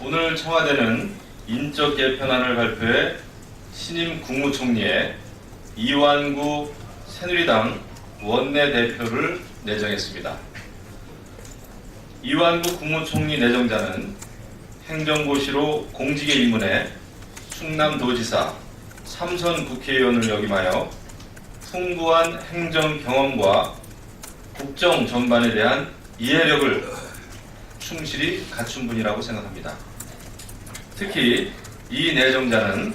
오늘 청와대는 인적 개편안을 발표해 신임 국무총리에 이완구 새누리당 원내대표를 내정했습니다. 이완구 국무총리 내정자는 행정고시로 공직에 입문해 충남도지사, 삼선 국회의원을 역임하여 풍부한 행정 경험과 국정 전반에 대한 이해력을 충실히 갖춘 분이라고 생각합니다. 특히 이 내정자는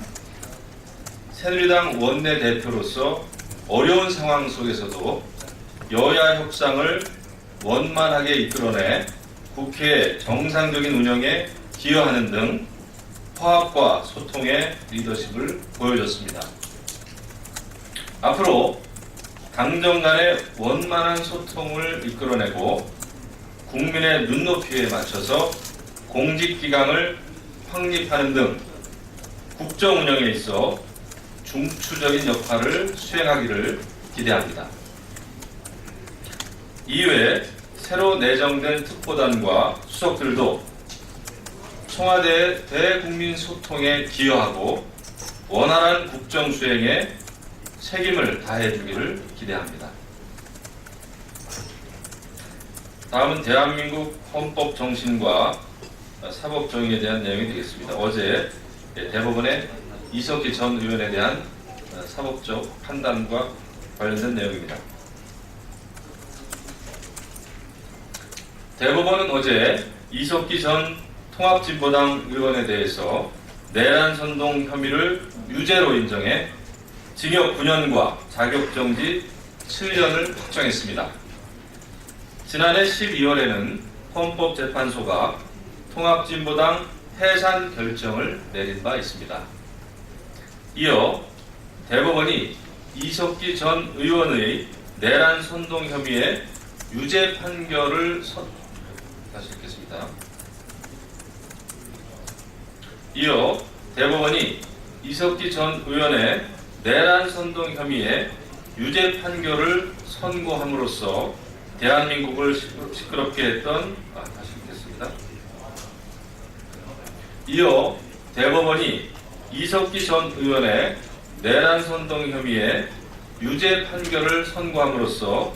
새누리당 원내대표로서 어려운 상황 속에서도 여야 협상을 원만하게 이끌어내 국회 정상적인 운영에 기여하는 등 화합과 소통의 리더십을 보여줬습니다. 앞으로 당정 간의 원만한 소통을 이끌어내고 국민의 눈높이에 맞춰서 공직기강을 확립하는 등 국정 운영에 있어 중추적인 역할을 수행하기를 기대합니다. 이외에 새로 내정된 특보단과 수석들도 청와대 대국민 소통에 기여하고 원활한 국정 수행에 책임을 다해 주기를 기대합니다. 다음은 대한민국 헌법 정신과 사법 정의에 대한 내용이 되겠습니다. 어제 대법원의 이석기 전 의원에 대한 사법적 판단과 관련된 내용입니다. 대법원은 어제 이석기 전 통합진보당 의원에 대해서 내란 선동 혐의를 유죄로 인정해 징역 9년과 자격정지 7년을 확정했습니다. 지난해 12월에는 헌법재판소가 통합진보당 해산 결정을 내린 바 있습니다. 이어 대법원이 이석기 전 의원의 내란 선동 혐의의 유죄 판결을 선... 다시 읽겠습니다. 이어 대법원이 이석기 전 의원의 내란 선동 혐의의 유죄 판결을 선고함으로써 대한민국을 시끄럽게 했던 아, 다시. 이어 대법원이 이석기 전 의원의 내란 선동 혐의의 유죄 판결을 선고함으로써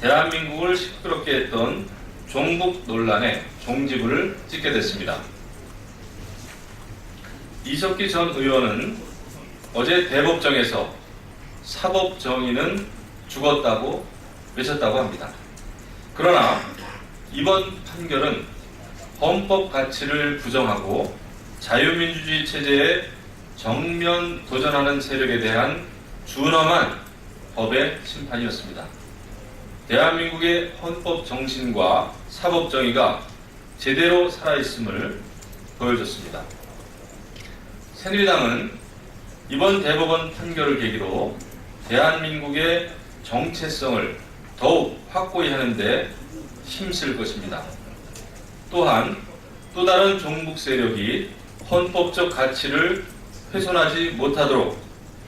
대한민국을 시끄럽게 했던 종북 논란의 종지부를 찍게 됐습니다. 이석기 전 의원은 어제 대법정에서 사법 정의는 죽었다고 외쳤다고 합니다. 그러나 이번 판결은 헌법 가치를 부정하고 자유민주주의 체제에 정면 도전하는 세력에 대한 준엄한 법의 심판이었습니다. 대한민국의 헌법 정신과 사법 정의가 제대로 살아있음을 보여줬습니다. 새누리당은 이번 대법원 판결을 계기로 대한민국의 정체성을 더욱 확고히 하는데 힘쓸 것입니다. 또한 또 다른 종북 세력이 헌법적 가치를 훼손하지 못하도록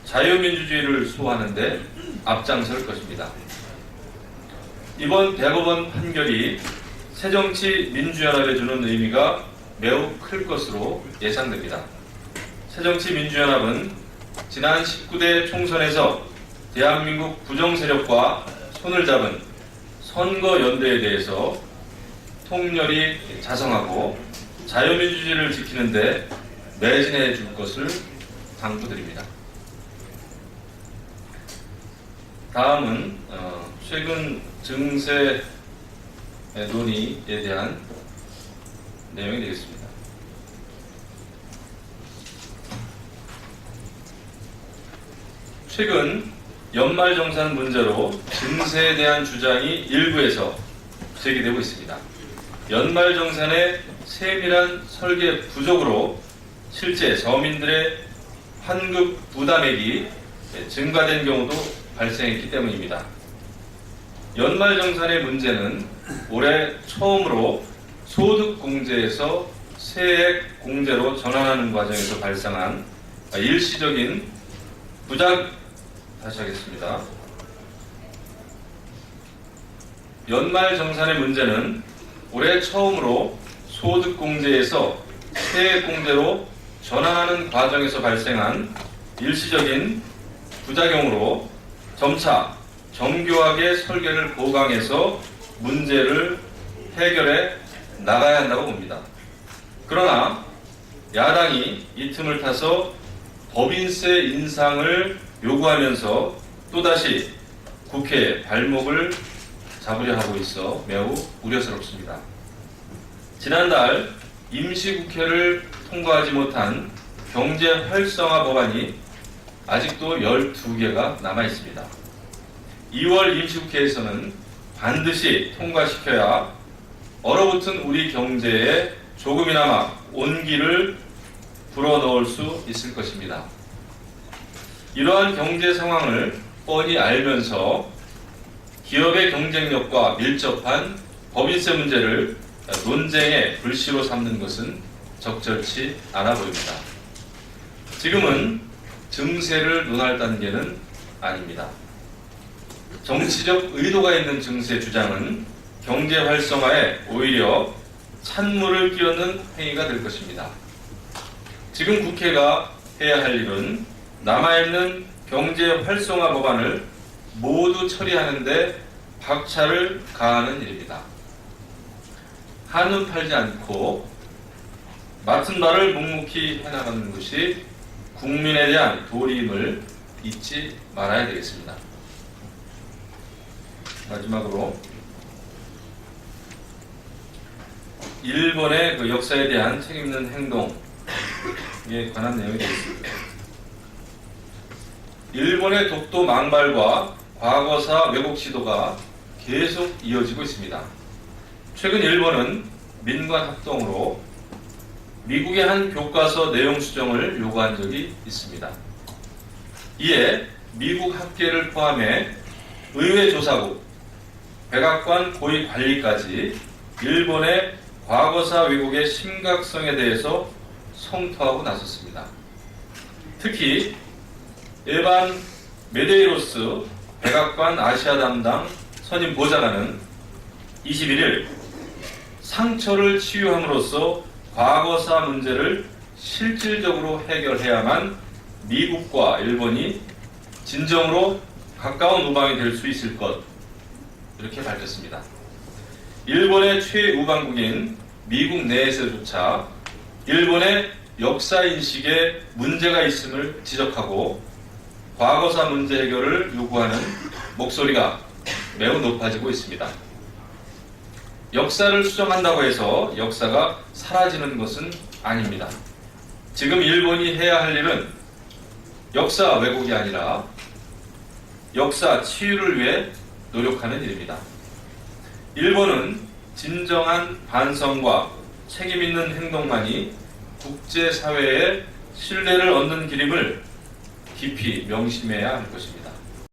자유민주주의를 수호하는데 앞장설 것입니다. 이번 대법원 판결이 새정치 민주연합에 주는 의미가 매우 클 것으로 예상됩니다. 새정치 민주연합은 지난 19대 총선에서 대한민국 부정세력과 손을 잡은 선거연대에 대해서 통렬히 자성하고 자유민주주의를 지키는데 매진해 줄 것을 당부드립니다. 다음은 어, 최근 증세 논의에 대한 내용이 되겠습니다. 최근 연말정산 문제로 증세에 대한 주장이 일부에서 제기되고 있습니다. 연말정산의 세밀한 설계 부족으로 실제 서민들의 환급 부담액이 증가된 경우도 발생했기 때문입니다. 연말정산의 문제는 올해 처음으로 소득공제에서 세액 공제로 전환하는 과정에서 발생한 일시적인 부작 다시 하겠습니다. 연말 정산의 문제는 올해 처음으로 소득공제에서 세액 공제로 전환하는 과정에서 발생한 일시적인 부작용으로 점차 정교하게 설계를 보강해서 문제를 해결해 나가야 한다고 봅니다. 그러나 야당이 이 틈을 타서 법인세 인상을 요구하면서 또다시 국회에 발목을 잡으려 하고 있어 매우 우려스럽습니다. 지난달 임시국회를 통과하지 못한 경제 활성화 법안이 아직도 12개가 남아 있습니다. 2월 임시국회에서는 반드시 통과시켜야 얼어붙은 우리 경제에 조금이나마 온기를 불어넣을 수 있을 것입니다. 이러한 경제 상황을 뻔히 알면서 기업의 경쟁력과 밀접한 법인세 문제를 논쟁의 불씨로 삼는 것은 적절치 않아 보입니다. 지금은 증세를 논할 단계는 아닙니다. 정치적 의도가 있는 증세 주장은 경제 활성화에 오히려 찬물을 끼얹는 행위가 될 것입니다. 지금 국회가 해야 할 일은 남아있는 경제 활성화 법안을 모두 처리하는데 박차를 가하는 일입니다. 한눈 팔지 않고 맡은 바를 묵묵히 해나가는 것이 국민에 대한 도리임을 잊지 말아야 되겠습니다. 마지막으로 일본의 그 역사에 대한 책임있는 행동에 관한 내용이 되겠습니다. 일본의 독도 망발과 과거사 왜곡 시도가 계속 이어지고 있습니다. 최근 일본은 민관 합동으로 미국의 한 교과서 내용 수정을 요구한 적이 있습니다. 이에 미국 학계를 포함해 의회 조사국, 백악관 고위 관리까지 일본의 과거사 왜곡의 심각성에 대해서 성토하고 나섰습니다. 특히 일반 메데이로스 백악관 아시아 담당 선임 보좌관은 21일 상처를 치유함으로써 과거사 문제를 실질적으로 해결해야만 미국과 일본이 진정으로 가까운 우방이 될 수 있을 것 이렇게 밝혔습니다. 일본의 최우방국인 미국 내에서조차 일본의 역사 인식에 문제가 있음을 지적하고 과거사 문제 해결을 요구하는 목소리가 매우 높아지고 있습니다. 역사를 수정한다고 해서 역사가 사라지는 것은 아닙니다. 지금 일본이 해야 할 일은 역사 왜곡이 아니라 역사 치유를 위해 노력하는 일입니다. 일본은 진정한 반성과 책임 있는 행동만이 국제사회의 신뢰를 얻는 길임을 깊이 명심해야 할 것입니다.